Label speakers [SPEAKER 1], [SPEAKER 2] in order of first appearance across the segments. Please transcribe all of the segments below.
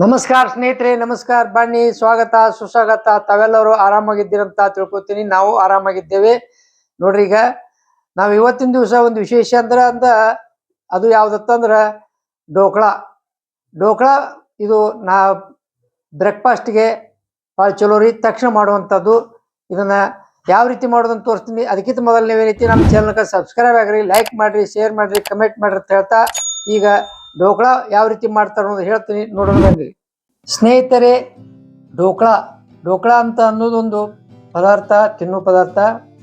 [SPEAKER 1] ನಮಸ್ಕಾರ ಸ್ನೇಹಿತರೆ, ನಮಸ್ಕಾರ ಬನ್ನಿ. ಸ್ವಾಗತ, ಸುಸ್ವಾಗತ. ತಾವೆಲ್ಲರೂ ಆರಾಮಾಗಿದ್ದೀರಂತ ತಿಳ್ಕೊತೀನಿ. ನಾವು ಆರಾಮಾಗಿದ್ದೇವೆ. ನೋಡ್ರಿ ಈಗ ನಾವು ಇವತ್ತಿನ ದಿವಸ ಒಂದು ವಿಶೇಷ ಅಂದ್ರ ಅಂದ ಅದು ಯಾವ್ದತ್ತಂದ್ರ ಡೋಕ್ಳ. ಡೋಕ್ಳ ಇದು ನಾ ಬ್ರೇಕ್ಫಾಸ್ಟ್ಗೆ ಭಾಳ ಚಲೋ ರೀ ತಕ್ಷಣ ಮಾಡುವಂಥದ್ದು. ಇದನ್ನ ಯಾವ ರೀತಿ ಮಾಡೋದಂತ ತೋರಿಸ್ತೀನಿ. ಅದಕ್ಕಿಂತ ಮೊದಲು ನೀವೇನೈತಿ ನಮ್ಮ ಚಾನಲ್ಗೆ ಸಬ್ಸ್ಕ್ರೈಬ್ ಆಗ್ರಿ ಲೈಕ್ ಮಾಡ್ರಿ ಶೇರ್ ಮಾಡ್ರಿ ಕಮೆಂಟ್ ಮಾಡ್ರಿ ಅಂತ ಹೇಳ್ತಾ ಈಗ ಢೋಕ್ಳಾ ಯಾವ ರೀತಿ ಮಾಡ್ತಾರೆ ಅನ್ನೋದು ಹೇಳ್ತೀನಿ, ನೋಡೋಣ ಬನ್ನಿ. ಸ್ನೇಹಿತರೆ ಢೋಕಳ ಢೋಕಳ ಅಂತ ಅನ್ನೋದೊಂದು ಪದಾರ್ಥ ತಿನ್ನೋ ಪದಾರ್ಥ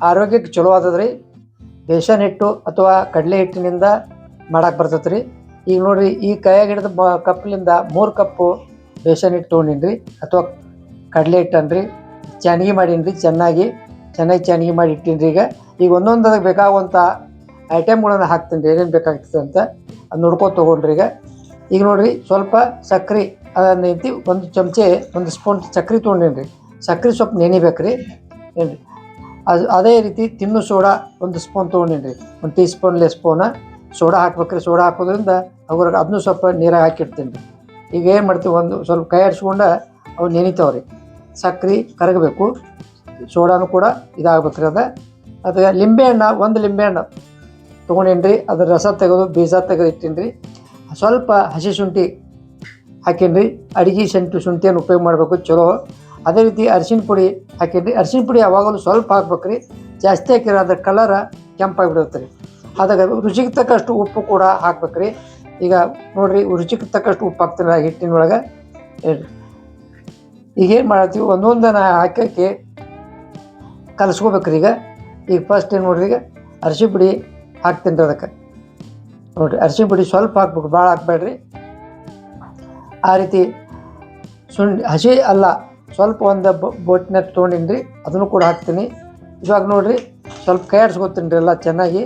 [SPEAKER 1] ಆರೋಗ್ಯಕ್ಕೆ ಚಲೋ ಆದದ್ರಿ. ಬೇಸನ್ ಹಿಟ್ಟು ಅಥವಾ ಕಡಲೆ ಹಿಟ್ಟಿನಿಂದ ಮಾಡಕ್ಕೆ ಬರ್ತೈತೆ ಈಗ ನೋಡಿರಿ, ಈ ಕೈಯಾಗ ಹಿಡಿದ ಕಪ್ಲಿಂದ ಮೂರು ಕಪ್ಪು ಬೇಸನ್ ಹಿಟ್ಟು ತೊಗೊಂಡಿನ್ರಿ. ಅಥವಾ ಕಡಲೆ ಹಿಟ್ಟನ್ರಿ ಚೆನ್ನಾಗಿ ಮಾಡೀನಿ ಚೆನ್ನಾಗಿ ಚೆನ್ನಾಗಿ ಚೆನ್ನಾಗಿ ಮಾಡಿ ಇಟ್ಟಿನ್ರಿ ಈಗ. ಈಗ ಒಂದೊಂದು ಅದಕ್ಕೆ ಬೇಕಾಗುವಂಥ ಐಟಮ್ಗಳನ್ನು ಹಾಕ್ತೀನಿ ರೀ, ಏನೇನು ಬೇಕಾಗ್ತದೆ ಅಂತ. ಅದು ನೋಡ್ಕೋ ತೊಗೊಂಡ್ರಿ ಈಗ. ಈಗ ನೋಡ್ರಿ ಸ್ವಲ್ಪ ಸಕ್ರೆ, ಅದನ್ನ ಐತಿ ಒಂದು ಚಮಚೆ, ಒಂದು ಸ್ಪೂನ್ ಸಕ್ರೆ ತೊಗೊಂಡೇನ್ರಿ. ಸಕ್ರೆ ಸ್ವಲ್ಪ ನೆನಿಬೇಕು ರೀ ಏನು ಅದು ಅದೇ ರೀತಿ ತಿನ್ನು ಸೋಡಾ ಒಂದು ಸ್ಪೂನ್ ತೊಗೊಂಡೇನ್ರಿ. ಒಂದು ಟೀ ಸ್ಪೂನ್ ಲೆ ಸ್ಪೂನ ಸೋಡಾ ಹಾಕ್ಬೇಕ್ರಿ. ಸೋಡಾ ಹಾಕೋದ್ರಿಂದ ಅವ್ರಿಗೆ ಅದನ್ನು ಸ್ವಲ್ಪ ನೀರಾಗ ಹಾಕಿಡ್ತೀನಿ ರೀ ಈಗ ಏನು ಮಾಡ್ತೀವಿ, ಒಂದು ಸ್ವಲ್ಪ ಕೈ ಆಡಿಸ್ಕೊಂಡು ಅವು ನೆನಿತಾವ್ರಿ. ಸಕ್ರೆ ಕರಗಬೇಕು. ಸೋಡಾನು ಕೂಡ ಇದಾಗಬೇಕ್ರಿ ಅದು. ಅದು ಲಿಂಬೆಹಣ್ಣು ಒಂದು ಲಿಂಬೆಹಣ್ಣು ತೊಗೊಂಡೇನಿ ರೀ ಅದ್ರ ರಸ ತೆಗೆದು ಬೀಜ ತೆಗೆದು ಇಟ್ಟೀನಿ ರೀ ಸ್ವಲ್ಪ ಹಸಿ ಶುಂಠಿ ಹಾಕೀನಿ ಅಡಿಗೆ ಶುಂಠಿ, ಶುಂಠಿಯನ್ನು ಉಪಯೋಗ ಮಾಡಬೇಕು, ಚಲೋ. ಅದೇ ರೀತಿ ಅರಿಶಿನ ಪುಡಿ ಹಾಕೀನಿ ಅರಿಶಿನ ಪುಡಿ ಯಾವಾಗಲೂ ಸ್ವಲ್ಪ ಹಾಕ್ಬೇಕು ರೀ ಜಾಸ್ತಿ ಹಾಕಿದ್ರೆ ಅದ್ರ ಕಲರ ಕೆಂಪಾಗಿಬಿಡುತ್ತೆ ರೀ. ಅದಾಗ ರುಚಿಗೆ ತಕ್ಕಷ್ಟು ಉಪ್ಪು ಕೂಡ ಹಾಕ್ಬೇಕು ರೀ ಈಗ ನೋಡ್ರಿ, ರುಚಿಗೆ ತಕ್ಕಷ್ಟು ಉಪ್ಪು ಹಾಕ್ತೀನಿ ಹಿಟ್ಟಿನ ಹಿಟ್ಟಿನೊಳಗೆ ಹೇಳ್ರಿ. ಈಗ ಏನು ಮಾಡತ್ತೀವಿ? ಒಂದೊಂದನ್ನ ಹಾಕೋಕ್ಕೆ ಕಲಸ್ಕೋಬೇಕ್ರಿ ಈಗ. ಈಗ ಫಸ್ಟ್ ಏನು ನೋಡ್ರಿ ಈಗ? ಅರಿಶಿ ಪುಡಿ ಹಾಕ್ತೀನಿ ರೀ ಅದಕ್ಕೆ. ನೋಡಿರಿ ಅರಿಶಿನ ಪುಡಿ ಸ್ವಲ್ಪ ಹಾಕ್ಬೇಕು, ಭಾಳ ಹಾಕ್ಬೇಡ್ರಿ. ಆ ರೀತಿ ಸುಂಡ್, ಹಸಿ ಅಲ್ಲ, ಸ್ವಲ್ಪ ಒಂದು ಬೋಟ್ನೆ ತೊಗೊಂಡಿನಿ ರೀ, ಅದನ್ನು ಕೂಡ ಹಾಕ್ತೀನಿ. ಇವಾಗ ನೋಡಿರಿ, ಸ್ವಲ್ಪ ಕೈ ಆಡಿಸ್ಕೊತೀನಿ ರೀ ಎಲ್ಲ ಚೆನ್ನಾಗಿ.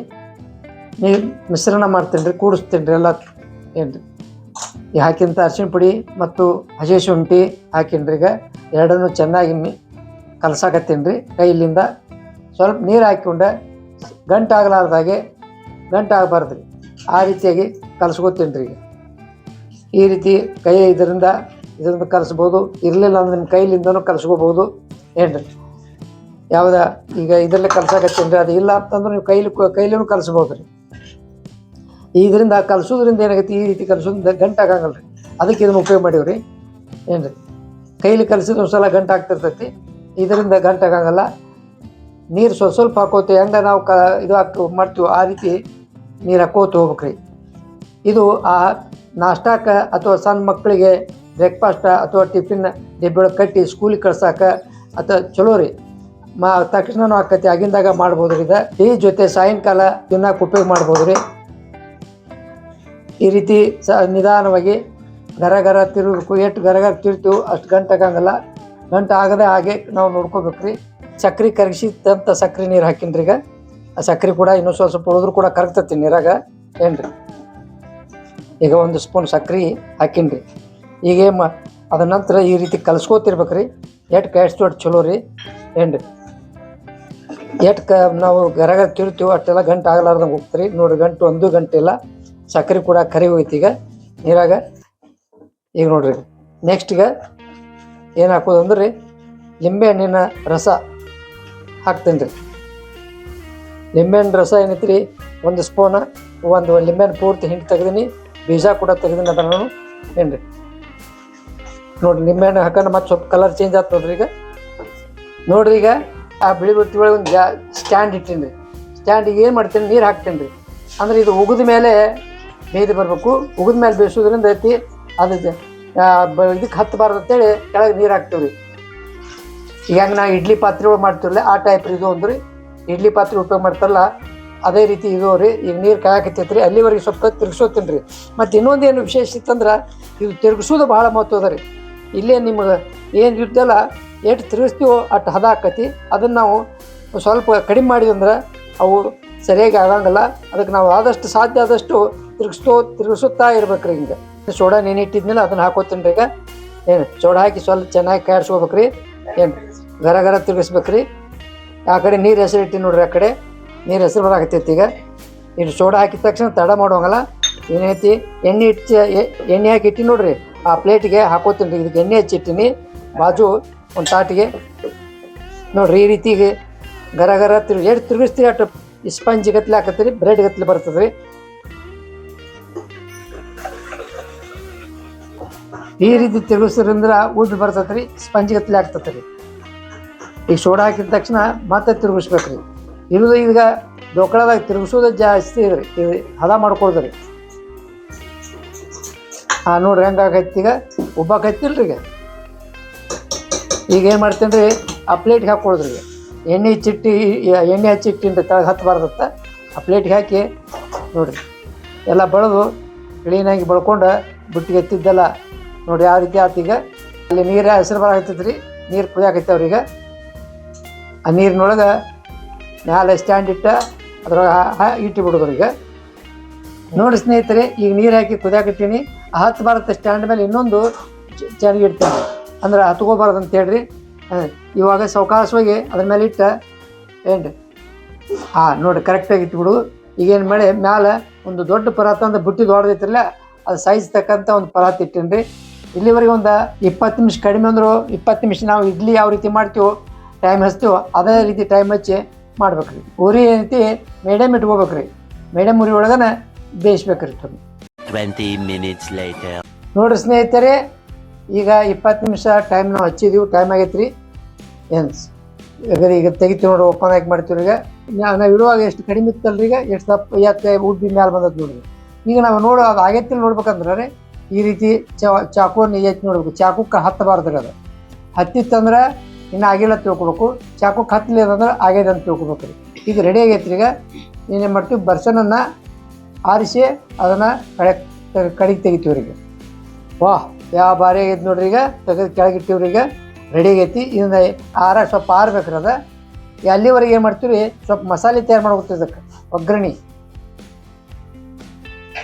[SPEAKER 1] ನೀರು ಮಿಶ್ರಣ ಮಾಡ್ತೀನಿ ರೀ, ಕೂಡಿಸ್ತೀನಿ ರೀ ಎಲ್ಲ. ಏನು ರೀ ಈ ಹಾಕಿಂತ ಅರಿಶಿನ ಪುಡಿ ಮತ್ತು ಹಸಿ ಶುಂಠಿ ಹಾಕಿನ್ರಿ ಈಗ. ಎರಡನ್ನು ಚೆನ್ನಾಗಿ ಕಲಸಾಕತ್ತೀನಿ ರೀ, ಕೈಲಿಂದ. ಸ್ವಲ್ಪ ನೀರು ಹಾಕ್ಕೊಂಡೆ ಗಂಟು ಆಗಲಾರ್ದಾಗೆ ಗಂಟು ಆಗಬಾರ್ದು ರೀ ಆ ರೀತಿಯಾಗಿ ಕಲ್ಸ್ಕೊತೀನಿ ರೀ ಈ ರೀತಿ ಕೈ ಇದರಿಂದ ಇದರಿಂದ ಕಲಿಸ್ಬೋದು, ಇರಲಿಲ್ಲ ಅಂದ್ರೆ ನಿಮ್ಮ ಕೈಲಿಂದನೂ ಕಲಿಸ್ಕೋಬೋದು. ಏನು ರೀ ಯಾವ್ದು ಈಗ ಇದರಲ್ಲಿ ಕಲ್ಸಾಕತ್ತೀನಿ ಅದು ಇಲ್ಲ ಅಂತಂದ್ರೆ ನೀವು ಕೈಲಿ ಕೈಲಿನೂ ಕಲಿಸ್ಬೋದು ರೀ. ಇದರಿಂದ ಕಲಿಸೋದ್ರಿಂದ ಏನಾಗೈತಿ? ಈ ರೀತಿ ಕಲಿಸೋದ್ರಿಂದ ಆಗಂಗಲ್ಲ ರೀ ಅದಕ್ಕೆ ಇದನ್ನು ಉಪಯೋಗ ಮಾಡೀವಿ ರೀ ಏನು ರೀ ಕೈಲಿ ಕಲಿಸಿದ್ರೆ ಒಂದು ಸಲ ಗಂಟು ಆಗ್ತಿರ್ತೈತಿ ಇದರಿಂದ ಗಂಟು ಆಗಂಗಲ್ಲ ನೀರು ಸ್ವಲ್ಪ ಸ್ವಲ್ಪ ಹಾಕೋತೀವಿ ಹೆಂಗೆ ನಾವು ಕ, ಇದು ಹಾಕ್ತೀವಿ ಮಾಡ್ತೀವಿ ಆ ರೀತಿ ನೀರು ಹಾಕೋತ ಹೋಗ್ಬೇಕ್ರಿ ಇದು ಆ ನಾಷ್ಟಾಕ ಅಥವಾ ಸಣ್ಣ ಮಕ್ಕಳಿಗೆ ಬ್ರೇಕ್ಫಾಸ್ಟ ಅಥವಾ ಟಿಫಿನ್ ಡಬ್ಬಿ ಕಟ್ಟಿ ಸ್ಕೂಲಿಗೆ ಕಳ್ಸಾಕ ಅಥವಾ ಚಲೋ ರೀ. ಮಾ ತಕ್ಷಣನೂ ಆಕತಿ ಆಗಿಂದಾಗ ಮಾಡ್ಬೋದು ರೀ ಇದು. ಈ ಜೊತೆ ಸಾಯಂಕಾಲ ತಿನ್ನಕ್ಕೆ ಉಪಯೋಗ ಮಾಡ್ಬೋದು ರೀ. ಈ ರೀತಿ ಸ ನಿಧಾನವಾಗಿ ಗರ ಗರ ತಿರುಗಬೇಕು. ಎಷ್ಟು ಗರ ಗರ ತಿರ್ತೀವಿ ಅಷ್ಟು ಗಂಟೆ ಆಗಂಗಿಲ್ಲ ಗಂಟೆ ಆಗದೆ ಹಾಗೆ ನಾವು ನೋಡ್ಕೋಬೇಕು ರೀ ಸಕ್ರೆ ಕರಗಿಸಿದಂಥ ಸಕ್ರೆ ನೀರು ಹಾಕಿನ್ರಿ ಈಗ. ಆ ಸಕ್ರೆ ಕೂಡ ಇನ್ನೂ ಸ್ವಲ್ಪ ಸ್ವಲ್ಪ ಉಳಿದ್ರು ಕೂಡ ಕರಗ್ತತಿ ನೀರಾಗ. ಏನ್ರಿ? ಈಗ ಒಂದು ಸ್ಪೂನ್ ಸಕ್ಕರೆ ಹಾಕಿನ್ರಿ. ಈಗ ಮಾ ಅದ ನಂತರ ಈ ರೀತಿ ಕಲ್ಸ್ಕೋತಿರ್ಬೇಕ್ರಿ. ಎಟ್ ಕಾಯಿಸ್ತು ಅಟ್ ಚಲೋ ರೀ? ಏನ್ರಿ? ಎಟ್ ಕ ನಾವು ಗರಗ ತಿರ್ತೀವಿ ಅಷ್ಟೆಲ್ಲ ಗಂಟೆ ಆಗಲಾರ್ದಂಗೆ ಹೋಗ್ತೀರಿ ನೋಡ್ರಿ, ಗಂಟು ಒಂದು ಗಂಟೆ ಇಲ್ಲ. ಸಕ್ಕರೆ ಕೂಡ ಕರಿ ಹೋಯ್ತು ಈಗ ನೀರಾಗ. ಈಗ ನೋಡ್ರಿ ನೆಕ್ಸ್ಟ್ ಈಗ ಏನು ಹಾಕೋದು ಅಂದ್ರೆ ಲಿಂಬೆ ಹಣ್ಣಿನ ರಸ ಹಾಕ್ತೀನಿ ರೀ ಲಿಂಬೆಹಣ್ಣು ರಸ ಏನೈತ್ರಿ? ಒಂದು ಸ್ಪೂನ, ಒಂದು ಲಿಂಬೆಹಣ್ಣು ಪೂರ್ತಿ ಹಿಂಡಿ ತೆಗ್ದೀನಿ, ಬೀಜ ಕೂಡ ತೆಗ್ದೀನಿ ಅದನ್ನು ನಾನು. ಏನು ರೀ ನೋಡ್ರಿ, ಲಿಂಬೆಹಣ್ಣು ಹಾಕೋಣ ಮತ್ತೆ ಸ್ವಲ್ಪ ಕಲರ್ ಚೇಂಜ್ ಆಯ್ತು ನೋಡ್ರಿ ಈಗ. ನೋಡ್ರಿ ಈಗ, ಆ ಬಿಳಿ ಬತ್ತಿ ಒಳಗೆ ಒಂದು ಜಾ ಸ್ಟ್ಯಾಂಡ್ ಇಟ್ಟೀನಿ ರೀ ಸ್ಟ್ಯಾಂಡಿಗೆ ಏನು ಮಾಡ್ತೀನಿ? ನೀರು ಹಾಕ್ತೀನಿ ರೀ ಅಂದ್ರೆ ಇದು ಉಗಿದ ಮೇಲೆ ಬೇಯ್ದು ಬರಬೇಕು. ಉಗಿದ ಮೇಲೆ ಬೇಯಿಸೋದ್ರಿಂದ ಐತಿ, ಅದು ಇದಕ್ಕೆ ಹತ್ತಬಾರ್ದು ಅಂತೇಳಿ ಕೆಳಗೆ ನೀರು ಹಾಕ್ತೀವಿ ರೀ ಈಗ ನಾವು ಇಡ್ಲಿ ಪಾತ್ರೆ ಒಳಗೆ ಮಾಡ್ತೀವಲ್ಲ ಆ ಟೈಪ್ ಇದು ಅಂದ್ರೆ ಇಡ್ಲಿ ಪಾತ್ರೆ ಉಪಯೋಗ ಮಾಡ್ತಾರಲ್ಲ, ಅದೇ ರೀತಿ ಇದು ರೀ, ಈಗ ನೀರು ಕಾಯಕತ್ತೈತೆ ರೀ ಅಲ್ಲಿವರೆಗೆ ಸ್ವಲ್ಪ ತಿರ್ಗಿಸೋತೀನಿ ರೀ. ಮತ್ತು ಇನ್ನೊಂದು ಏನು ವಿಶೇಷ ಇತ್ತಂದ್ರೆ ಇದು ತಿರುಗಿಸೋದು ಭಾಳ ಮಹತ್ವದ ರೀ. ಇಲ್ಲೇ ನಿಮಗೆ ಏನು ಇರ್ತಲ್ಲ ಎಷ್ಟು ತಿರುಗಿಸ್ತೀವೋ ಅಷ್ಟು ಹದ ಆಕತಿ, ಅದನ್ನು ನಾವು ಸ್ವಲ್ಪ ಕಡಿಮೆ ಮಾಡಿದಂದ್ರೆ ಅವು ಸರಿಯಾಗಿ ಆಗಂಗಿಲ್ಲ. ಅದಕ್ಕೆ ನಾವು ಆದಷ್ಟು ಸಾಧ್ಯ ಆದಷ್ಟು ತಿರುಗಿಸ್ತೋ, ತಿರುಗಿಸುತ್ತಾ ಇರ್ಬೇಕು ರೀ ಹಿಂಗೆ. ಸೋಡಾ ನೆನಿಟ್ಟಿದ್ಮೇಲೆ ಅದನ್ನು ಹಾಕೋತೀನಿ ರೀ ಈಗ. ಏನು, ಸೋಡಾ ಹಾಕಿ ಸ್ವಲ್ಪ ಚೆನ್ನಾಗಿ ಕಾಯಿಸ್ಕೋಬೇಕು ರೀ. ಏನು ಗರ ಗರ ತಿರುಗಿಸ್ಬೇಕು ರೀ. ಆ ಕಡೆ ನೀರು ಹೆಸರು ಇಟ್ಟು ನೋಡ್ರಿ ಆ ಕಡೆ. ನೀರು ಹೆಸರು ಬರಾಕತ್ತೈತಿ ಈಗ. ಇಷ್ಟು ಸೋಡಾ ಹಾಕಿದ ತಕ್ಷಣ ತಡ ಮಾಡೋಂಗಲ್ಲ ಏನೈತಿ ಎಣ್ಣೆ ಇಟ್ಟು ಎಣ್ಣೆ ಹಾಕಿ ಇಟ್ಟು ನೋಡ್ರಿ. ಆ ಪ್ಲೇಟಿಗೆ ಹಾಕೋತೀನಿ ರೀ ಇದಕ್ಕೆ ಎಣ್ಣೆ ಹಚ್ಚಿಟ್ಟಿನಿ ಬಾಜು ಒಂದು ತಾಟಿಗೆ. ನೋಡ್ರಿ ಈ ರೀತಿಗೆ ಗರ ಗರ ತಿರು ಎಷ್ಟು ತಿರುಗಿಸ್ತೀರಿ ಅಷ್ಟು ಸ್ಪಂಜ್ ಗತ್ಲೆ ಹಾಕತ್ತೀರಿ ಬ್ರೆಡ್ ಗತ್ಲೆ ಬರ್ತದೆ ರೀ ಈ ರೀತಿ ತಿರುಗಿಸೋದ್ರಿಂದ ಉದ್ದು ಬರ್ತದೆ ರೀ ಸ್ಪಂಜ್ ಗತ್ಲೆ ಆಗ್ತದೆ ಈಗ ಸೋಡಾ ಹಾಕಿದ ತಕ್ಷಣ ಮತ್ತೆ ತಿರುಗಿಸ್ಬೇಕ್ರಿ. ಇರೋದು ಈಗ ಡೋಕಳದಾಗ ತಿರುಗಿಸೋದು ಜಾಸ್ತಿ ಇದ್ರಿ ಇದು ಹದ ಮಾಡ್ಕೊಳ್ದ್ರಿ ಹಾಂ ನೋಡ್ರಿ ಹೆಂಗಾಗೈತಿ ಈಗ ಉಬ್ಬಾಕೈತಿಲ್ರಿ ಈಗ. ಈಗ ಏನು ಮಾಡ್ತೀನಿ ರೀ ಆ ಪ್ಲೇಟ್ಗೆ ಹಾಕ್ಕೊಳ್ದ್ರಿ ಎಣ್ಣೆ ಚಿಟ್ಟಿ ಎಣ್ಣೆ ಹಚ್ಚಿಟ್ಟಿಂದ ಕೆಳಗೆ ಹತ್ತಬಾರ್ದತ್ತ ಆ ಪ್ಲೇಟ್ಗೆ ಹಾಕಿ, ನೋಡಿರಿ. ಎಲ್ಲ ಬಳದು ಕ್ಲೀನಾಗಿ ಬಳ್ಕೊಂಡು ಬುಟ್ಟಿಗೆ ಎತ್ತಿದ್ದೆಲ್ಲ ನೋಡಿ ಯಾವ ರೀತಿ ಆತು ಈಗ. ಅಲ್ಲಿ ನೀರು ಹೆಸರು ಬರ ರೀ ನೀರು ಕುದಿಯಾಕೈತೆ ಈಗ. ಆ ನೀರಿನೊಳಗೆ ಮ್ಯಾಲೆ ಸ್ಟ್ಯಾಂಡ್ ಇಟ್ಟ, ಅದ್ರೊಳಗೆ ಇಟ್ಟು ಬಿಡೋದು ಈಗ ನೋಡಿ ಸ್ನೇಹಿತರೆ, ಈಗ ನೀರು ಹಾಕಿ ಕುದಿಯಾಕತ್ತೀನಿ. ಆ ಹತ್ತು ಬರುತ್ತೆ ಸ್ಟ್ಯಾಂಡ್ ಮೇಲೆ ಇನ್ನೊಂದು ಚೆನ್ನಾಗಿ ಇಡ್ತೀನಿ. ಅಂದ್ರೆ ಹತ್ಕೋಬಾರ್ದು ಅಂತ ಹೇಳ್ರಿ. ಇವಾಗ ಸಾವಕಾಶವಾಗಿ ಅದ್ರ ಮೇಲೆ ಇಟ್ಟ ಏನು ಹಾಂ ನೋಡಿ ಕರೆಕ್ಟಾಗಿ ಇಟ್ಬಿಡು. ಈಗೇನು ಮಾಡಿ ಮ್ಯಾಲೆ ಒಂದು ದೊಡ್ಡ ಪರಾತ ಅಂತ ಬುಟ್ಟಿ ದೊಡ್ಡದೈತಿರಲ್ಲ ಅದು ಸೈಜ್ ತಕ್ಕಂಥ ಒಂದು ಪರಾತ ಇಟ್ಟೀನಿ ರೀ ಇಲ್ಲಿವರೆಗೆ ಒಂದು ಇಪ್ಪತ್ತು ನಿಮಿಷ ಕಡಿಮೆ ಅಂದರು, ಇಪ್ಪತ್ತು ನಿಮಿಷ ನಾವು ಇಡ್ಲಿ ಯಾವ ರೀತಿ ಮಾಡ್ತೀವೋ ಟೈಮ್ ಹಚ್ತೀವೋ ಅದೇ ರೀತಿ ಟೈಮ್ ಹಚ್ಚಿ ಮಾಡ್ಬೇಕ್ರಿ. ಉರಿ ಏನೈತಿ ಮೇಡಮ್ ಇಟ್ಕೋಬೇಕ್ರಿ ಮೇಡಮ್ ಉರಿ ಒಳಗನ ಬೇಯಿಸ್ಬೇಕ್ರಿ
[SPEAKER 2] 20 minutes later.
[SPEAKER 1] ನೋಡ್ರಿ ಸ್ನೇಹಿತರೆ ಈಗ ಇಪ್ಪತ್ತು ನಿಮಿಷ ಟೈಮ್ ನಾವು ಹಚ್ಚಿದೀವಿ ಟೈಮ್ ಆಗೈತ್ರಿ. ಎನ್ಸ್ ಏನು ಈಗ ಈಗ ತೆಗಿತೀವಿ ನೋಡ್ರಿ ಓಪನ್ ಆಗಿ ಮಾಡ್ತೀವಿ ಈಗ. ನಾವು ಇಡುವಾಗ ಎಷ್ಟು ಕಡಿಮೆ ಇತ್ತಲ್ರಿ ಈಗ ಎಷ್ಟು ದಪ್ಪ ಯಾಕೆ ಉಬ್ಬಿ ಮ್ಯಾಲೆ ಬಂದದ್ದು ನೋಡ್ರಿ. ಈಗ ನಾವು ನೋಡು ಅದು ಆಗೈತಿ ನೋಡ್ಬೇಕಂದ್ರೆ ರೀ ಈ ರೀತಿ ಚಾಕು ಚಾಕುವನ್ನು ಎತ್ತಿ ನೋಡ್ಬೇಕು. ಚಾಕುಕ್ಕೆ ಹತ್ತಬಾರ್ದು ರೀ ಅದು. ಹತ್ತಿತ್ತಂದ್ರೆ ಇನ್ನು ಆಗಿಲ್ಲ ತಿಳ್ಕೊಬೇಕು. ಚಾಕು ಕತ್ತಲಿಲ್ಲ ಅಂದ್ರೆ ಆಗ್ಯದ ಅಂತ ತಿಳ್ಕೊಬೇಕು ರೀ. ಈಗ ರೆಡಿ ಆಗೈತೆ ರೀ ಈಗ. ಏನೇನು ಮಾಡ್ತೀವಿ? ಬರ್ಸನನ್ನು ಆರಿಸಿ ಅದನ್ನು ಕಡೆ ಕಡೆಗೆ ತೆಗಿತೀವಿ ಈಗ. ವಾಹ್ ಯಾವ ಬಾರಿ ಆಗೈತೆ ನೋಡ್ರಿ ಈಗ. ತೆಗೆದು ಕೆಳಗೆ ಇಟ್ಟಿವ್ರಿ ಈಗ. ರೆಡಿ ಆಗೈತಿ. ಇದನ್ನ ಆರ ಸ್ವಲ್ಪ ಆರ್ಬೇಕ್ರಿ ಅದ. ಅಲ್ಲಿವರೆಗೆ ಏನು ಮಾಡ್ತೀವಿ? ಸ್ವಲ್ಪ ಮಸಾಲೆ ತಯಾರು ಮಾಡ್ಬೋದು ಇದಕ್ಕೆ. ಒಗ್ಗರಣೆ.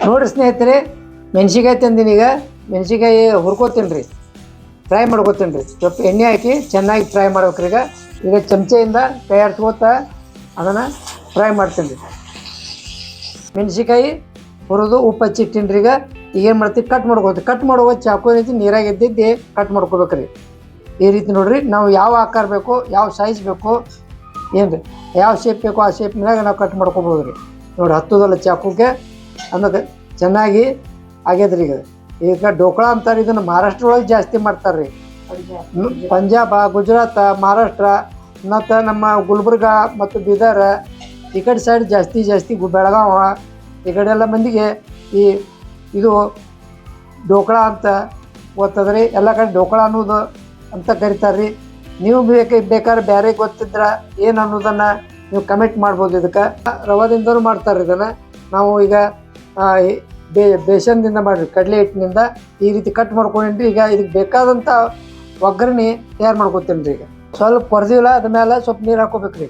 [SPEAKER 1] ನೋಡ್ರಿ ಸ್ನೇಹಿತರೆ ಮೆಣಸಿಕಾಯಿ ತಂದೀನಿ ಈಗ. ಮೆಣಸಿಕಾಯಿ ಹುರ್ಕೋತೀನಿ ರೀ. ಫ್ರೈ ಮಾಡ್ಕೋತೀನಿ ರೀ ಸ್ವಲ್ಪ ಎಣ್ಣೆ ಹಾಕಿ ಚೆನ್ನಾಗಿ ಫ್ರೈ ಮಾಡ್ಬೇಕ್ರಿ ಈಗ. ಈಗ ಚಮಚೆಯಿಂದ ತಯಾರಿಸ್ಕೋತ ಅದನ್ನು ಫ್ರೈ ಮಾಡ್ತೀನಿ ರೀ ಮೆಣಸಿಕಾಯಿ ಹುರಿದು ಉಪ್ಪು ಹಚ್ಚಿಟ್ಟಿನಿ ರೀ ಈಗ. ಏನು ಮಾಡ್ತೀವಿ? ಕಟ್ ಮಾಡ್ಕೋತೀವಿ ಕಟ್ ಮಾಡುವ ಚಾಕು ಏನೈತಿ ನೀರಾಗಿ ಎದ್ದಿದ್ದು ಕಟ್ ಮಾಡ್ಕೋಬೇಕ್ರಿ. ಈ ರೀತಿ ನೋಡಿರಿ, ನಾವು ಯಾವ ಆಕಾರ ಬೇಕು, ಯಾವ ಸೈಜ್ ಬೇಕು ಏನು ರೀ ಯಾವ ಶೇಪ್ ಬೇಕು ಆ ಶೇಪ್ನಾಗ ನಾವು ಕಟ್ ಮಾಡ್ಕೊಬೋದು ರೀ ನೋಡಿ ಹತ್ತದಲ್ಲ ಚಾಕುಗೆ. ಅನ್ನೋದು ಚೆನ್ನಾಗಿ ಆಗ್ಯದ್ರಿ ಈಗ. ಈಗ ಡೋಕಳ ಅಂತಾರೆ ಇದನ್ನು ಮಹಾರಾಷ್ಟ್ರ ಒಳಗೆ ಜಾಸ್ತಿ ಮಾಡ್ತಾರೆ ರೀ ಪಂಜಾಬ ಗುಜರಾತ ಮಹಾರಾಷ್ಟ್ರ ಮತ್ತು ನಮ್ಮ ಗುಲ್ಬರ್ಗ ಮತ್ತು ಬೀದರ್ ಈ ಕಡೆ ಸೈಡ್ ಜಾಸ್ತಿ ಜಾಸ್ತಿ ಬೆಳಗಾವ ಈ ಕಡೆ ಎಲ್ಲ ಮಂದಿಗೆ ಈ ಇದು ಡೋಕಳ ಅಂತ ಗೊತ್ತದ್ರಿ ಎಲ್ಲ ಕಡೆ ಡೋಕಳ ಅನ್ನೋದು ಅಂತ ಕರಿತಾರೆ ರೀ ನೀವು ಬೇಕು ಬೇಕಾದ್ರೆ ಬೇರೆ ಗೊತ್ತಿದ್ರೆ ಏನು ಅನ್ನೋದನ್ನು ನೀವು ಕಮೆಂಟ್ ಮಾಡ್ಬೋದು ಇದಕ್ಕೆ. ರವಾದಿಂದನೂ ಮಾಡ್ತಾರೆ ಇದನ್ನು. ನಾವು ಈಗ ಬೇ ಬೇಸನ್ದಿಂದ ಮಾಡಿರಿ, ಕಡಲೆ ಹಿಟ್ಟಿನಿಂದ ಈ ರೀತಿ ಕಟ್ ಮಾಡ್ಕೊಂಡ್ರಿ, ಈಗ ಇದಕ್ಕೆ ಬೇಕಾದಂಥ ಒಗ್ಗರಣೆ ತಯಾರು ಮಾಡ್ಕೊತೀನಿ ರೀ ಈಗ. ಸ್ವಲ್ಪ ಕೊರ್ದಿವಲ್ಲ ಅದ ಮೇಲೆ ಸ್ವಲ್ಪ ನೀರು ಹಾಕೋಬೇಕ್ರಿ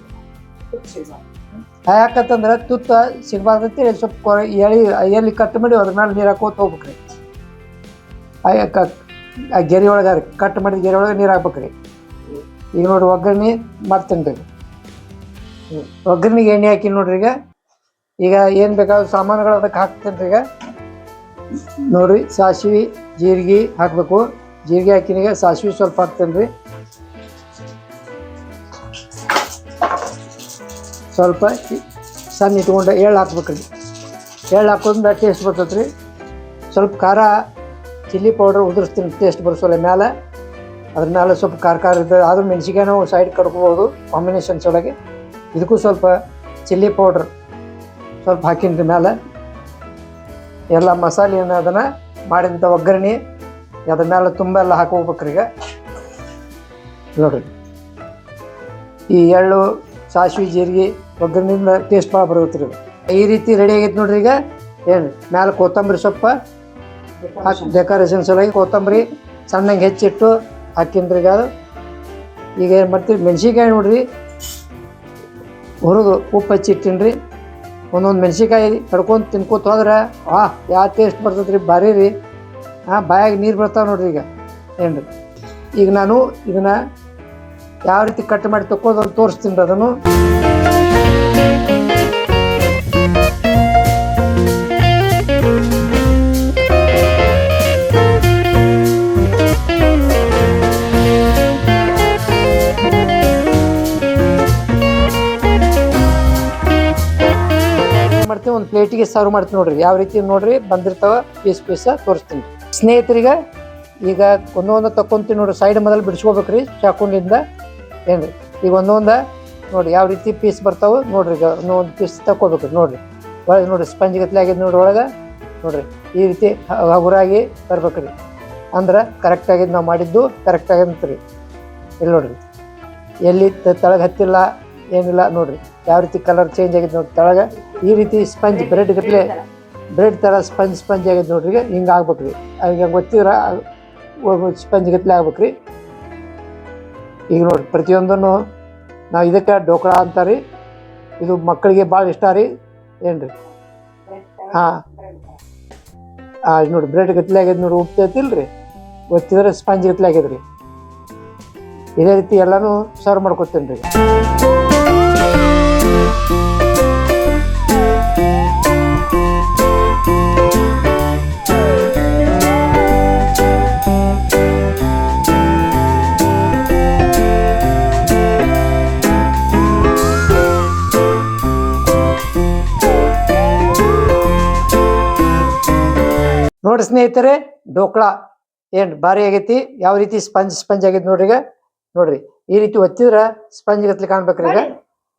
[SPEAKER 1] ಯಾಕಂತಂದ್ರೆ ತುತ್ತ ಸಿಗಬಾರ್ದಂತೆ ಸ್ವಲ್ಪ ಎಳಿ, ಎಲ್ಲಿ ಕಟ್ ಮಾಡಿ ಅದ್ರ ಮೇಲೆ ನೀರು ಹಾಕೋ ಹೋಗ್ಬೇಕ್ರಿ ಆ ಗೆರೆ ಒಳಗೆ ಕಟ್ ಮಾಡಿದ ಗೆರೆ ಒಳಗೆ ನೀರು ಹಾಕ್ಬೇಕ್ರಿ ಈಗ ನೋಡಿ ಒಗ್ಗರಣೆ ಮಾಡ್ತೀನಿ ರೀ. ಒಗ್ಗರಣೆಗೆ ಎಣ್ಣೆ ಹಾಕಿ ನೋಡ್ರಿ ಈಗ. ಈಗ ಏನು ಬೇಕಾದ ಸಾಮಾನುಗಳು ಅದಕ್ಕೆ ಹಾಕ್ತೀನಿ ರೀ ಈಗ. ನೋಡ್ರಿ, ಸಾಸಿವೆ, ಜೀರಿಗೆ ಹಾಕಬೇಕು. ಜೀರಿಗೆ ಹಾಕಿನಾಗ ಸಾಸಿವೆ ಸ್ವಲ್ಪ ಹಾಕ್ತೇನೆ ರೀ. ಸ್ವಲ್ಪ ಸಣ್ಣ ಇಟ್ಕೊಂಡು ಎಳ್ಳು ಹಾಕ್ಬೇಕ್ರಿ. ಎಳ್ಳು ಹಾಕೋದ್ರಿಂದ ಟೇಸ್ಟ್ ಬರ್ತೈತೆ ರೀ ಸ್ವಲ್ಪ ಖಾರ ಚಿಲ್ಲಿ ಪೌಡ್ರ್ ಉದುರಿಸ್ತೀನಿ ಟೇಸ್ಟ್ ಬರ್ಸೋಲ್ಲ ಮೇಲೆ ಅದ್ರ ಮೇಲೆ ಸ್ವಲ್ಪ ಖಾರ ಖಾರ ಇರ್ತದೆ. ಆದರೂ ಮೆಣಸಿಗೆ ನಾವು ಸೈಡ್ ಕಡ್ಕೋಬೋದು ಕಾಂಬಿನೇಷನ್ಸ್ ಒಳಗೆ ಇದಕ್ಕೂ ಸ್ವಲ್ಪ ಚಿಲ್ಲಿ ಪೌಡ್ರ್ ಸ್ವಲ್ಪ ಹಾಕಿನ್ರಿ ಮೇಲೆ ಎಲ್ಲ ಮಸಾಲೆಯನ್ನು ಅದನ್ನು ಮಾಡಿದಂಥ ಒಗ್ಗರಣೆ, ಅದ್ರ ಮೇಲೆ ತುಂಬ ಎಲ್ಲ ಹಾಕೋಬೇಕ್ರಿ ಈಗ. ನೋಡ್ರಿ. ಈ ಎಳ್ಳು, ಸಾಸಿವೆ, ಜೀರಿಗೆ ಒಗ್ಗರಣೆಯಿಂದ ಟೇಸ್ಟ್ ಭಾಳ ಬರುತ್ತೆ ರೀ ಈ ರೀತಿ ರೆಡಿ ಆಗೈತೆ ನೋಡ್ರಿ ಈಗ. ಏನು, ಮ್ಯಾಲೆ ಕೊತ್ತಂಬರಿ ಸೊಪ್ಪ ಡೆಕೋರೇಷನ್ ಸಲುವಾಗಿ ಕೊತ್ತಂಬರಿ ಸಣ್ಣಗೆ ಹೆಚ್ಚಿಟ್ಟು ಹಾಕಿನ್ರಿ ಈಗ ಅದು. ಈಗ ಏನು ಮಾಡ್ತೀವಿ ಮೆಣಸಿನ್ಕಾಯಿ ನೋಡ್ರಿ. ಹುರಿದು ಉಪ್ಪು ಹಚ್ಚಿಟ್ಟಿನ್ರಿ ಒಂದೊಂದು ಮೆಣಸಿಕಾಯಿ ಕಡ್ಕೊಂಡು ತಿನ್ಕೋತ ಹೋದ್ರೆ, ಆ, ಯಾವ ಟೇಸ್ಟ್ ಬರ್ತದೆ ರೀ ಭಾರಿ ರೀ. ಹಾಂ ಬಾಯಾಗ ನೀರು ಬರ್ತಾವೆ ನೋಡ್ರಿ ಈಗ. ಏನು ಈಗ ನಾನು ಇದನ್ನು ಯಾವ ರೀತಿ ಕಟ್ ಮಾಡಿ ತಕ್ಕೋದು ತೋರಿಸ್ತೀನಿ ರೀ ಅದನ್ನು. ಪ್ಲೇಟಿಗೆ ಸರ್ವ್ ಮಾಡ್ತೀನಿ ನೋಡ್ರಿ. ಯಾವ ರೀತಿ ನೋಡ್ರಿ, ಬಂದಿರ್ತಾವ ಪೀಸ್ ಪೀಸ ತೋರಿಸ್ತೀನಿ. ಸ್ನೇಹಿತರಿಗೆ ಈಗ ಒಂದೊಂದು ತಕೊಂತೀನಿ ನೋಡ್ರಿ. ಸೈಡ್ ಮೊದಲು ಬಿಡಿಸ್ಕೋಬೇಕ್ರಿ ಚಾಕುನಿಂದ ಏನ್ರಿ? ಈಗ ಒಂದೊಂದು ನೋಡ್ರಿ ಯಾವ ರೀತಿ ಪೀಸ್ ಬರ್ತಾವೆ ನೋಡ್ರಿ. ಈಗ ಒಂದೊಂದು ಪೀಸ್ ತಕೋಬೇಕ್ರಿ ನೋಡ್ರಿ. ಒಳಗೆ ನೋಡ್ರಿ ಸ್ಪಂಜ್ ಗತ್ಲೆ ಆಗಿದ್ದು ನೋಡ್ರಿ ಒಳಗೆ. ನೋಡ್ರಿ, ಈ ರೀತಿ ಹಗುರಾಗಿ ಬರ್ಬೇಕ್ರಿ. ಅಂದ್ರೆ ಕರೆಕ್ಟ್ ಆಗಿದ್ದು ನಾವು ಮಾಡಿದ್ದು ಕರೆಕ್ಟ್ ರೀ ಇಲ್ಲಿ ನೋಡ್ರಿ. ಎಲ್ಲಿ ತಳಗೆ ಹತ್ತಿಲ್ಲ, ಏನಿಲ್ಲ ನೋಡ್ರಿ. ಯಾವ ರೀತಿ ಕಲರ್ ಚೇಂಜ್ ಆಗಿದೆ ನೋಡಿ ತಳಗ ಈ ರೀತಿ ಸ್ಪಂಜ್ ಬ್ರೆಡ್ ಗಟ್ಟಲೆ ಬ್ರೆಡ್ ಥರ ಸ್ಪಂಜ್ ಸ್ಪಂಜ್ ಆಗಿದೆ ನೋಡ್ರಿ ಹಿಂಗೆ ಹಿಂಗೆ ಆಗ್ಬೇಕ್ರಿ. ಅವ್ರಿಗೆ ಗೊತ್ತಿದ್ರೆ? ಸ್ಪಂಜ್ ಗಟ್ಟಲೆ ಆಗ್ಬೇಕು ರೀ ಈಗ ನೋಡಿ ಪ್ರತಿಯೊಂದನ್ನು ನಾವು ಇದಕ್ಕೆ ಡೋಕಳ ರೀ ಇದು ಮಕ್ಕಳಿಗೆ ಭಾಳ ಇಷ್ಟ ರೀ, ಏನ್ರಿ? ಹಾಂ. ಹಾಂ ನೋಡಿ ಬ್ರೆಡ್ ಗತ್ಲೆ ಆಗ್ಯದ ನೋಡಿ ಉಪ್ತೈತಿಲ್ರಿ ಒತ್ತಿದ್ರೆ ಸ್ಪಂಜ್ ಗತ್ಲೆ ರೀ. ಇದೇ ರೀತಿ ಎಲ್ಲನೂ ಸರ್ವ್ ಮಾಡ್ಕೊತೀನಿ ರೀ ನೋಡ್ರಿ ಸ್ನೇಹಿತರೆ ಡೋಕ್ಳಾ ಏನ್ ಭಾರಿ ಆಗೈತಿ ಯಾವ ರೀತಿ ಸ್ಪಂಜ್ ಸ್ಪಂಜ್ ಆಗೈತಿ ನೋಡ್ರಿ ಈಗ. ನೋಡ್ರಿ ಈ ರೀತಿ ಒತ್ತಿದ್ರ ಸ್ಪಂಜ್ ಗತ್ಲೆ ಕಾಣ್ಬೇಕ್ರಿ ಈಗ.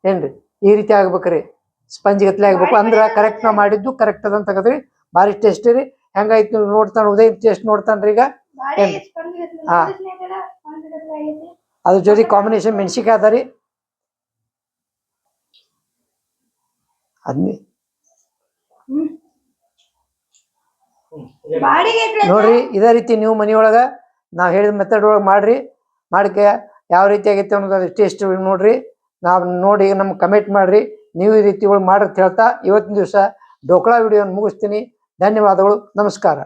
[SPEAKER 1] ಏನ್ರಿ ಈ ರೀತಿ ಆಗ್ಬೇಕ್ರಿ. ಸ್ಪಂಜ್ ಗತ್ಲೆ ಆಗ್ಬೇಕು ಅಂದ್ರ ಕರೆಕ್ಟ್ ನಾವು ಮಾಡಿದ್ದು ಕರೆಕ್ಟ್ ಅದಂತ ತಗದ್ರಿ. ಭಾರಿ ಟೇಸ್ಟ್ ರೀ. ಹೆಂಗಾಯ್ತು ನೋಡ್ತಾನೆ ನೋಡ್ತಾನ ಉದಯ್ ಟೇಸ್ಟ್ ನೋಡ್ತಾನ್ರಿ ಈಗ. ಏನ್? ಹಾ. ಅದ್ರ ಜೊತೆ ಕಾಂಬಿನೇಷನ್ ಮೆಣಸಿಕಾಯಿ ಅದ ರೀ. ಅದ್ನಿ. ನೋಡ್ರಿ, ಇದೇ ರೀತಿ ನೀವು ಮನೆಯೊಳಗ ನಾವು ಹೇಳಿದ ಮೆಥಡ್ ಒಳಗೆ ಮಾಡ್ರಿ. ಮಾಡಕ್ಕೆ ಯಾವ ರೀತಿ ಆಗೈತೆ ಅನ್ನೋದು ಟೇಸ್ಟ್ ನೋಡ್ರಿ. ನಾವು ನೋಡಿ ನಮ್ಗೆ ಕಮೆಂಟ್ ಮಾಡ್ರಿ. ನೀವು ಈ ರೀತಿ ಒಳಗೆ ಮಾಡ್ರಿ ಹೇಳ್ತಾ ಇವತ್ತಿನ ದಿವಸ ಡೋಕ್ಲಾ ವಿಡಿಯೋನ ಮುಗಿಸ್ತೀನಿ. ಧನ್ಯವಾದಗಳು. ನಮಸ್ಕಾರ.